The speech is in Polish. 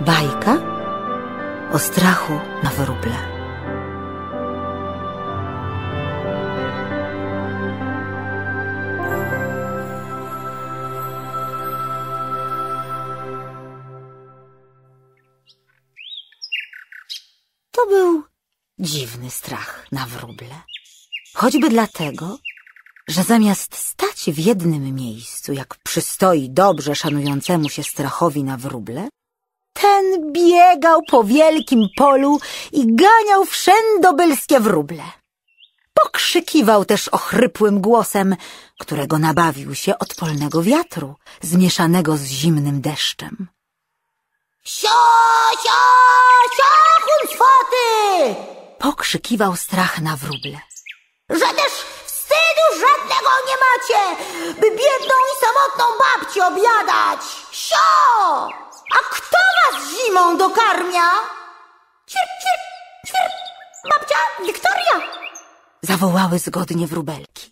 wróbelka o strachu na wróble. To był dziwny strach na wróble. Choćby dlatego, że zamiast stać w jednym miejscu, jak przystoi dobrze szanującemu się strachowi na wróble, ten biegał po wielkim polu i ganiał wszędobylskie wróble. Pokrzykiwał też ochrypłym głosem, którego nabawił się od polnego wiatru, zmieszanego z zimnym deszczem. Sio, sio, sio, huncwoty! Pokrzykiwał strach na wróble. Że też wstydu żadnego nie macie, by biedną i samotną babcię obiadać! Sio! Zimą dokarmia? Cierp, cierp, cierp! Babcia Wiktoria! Zawołały zgodnie wróbelki.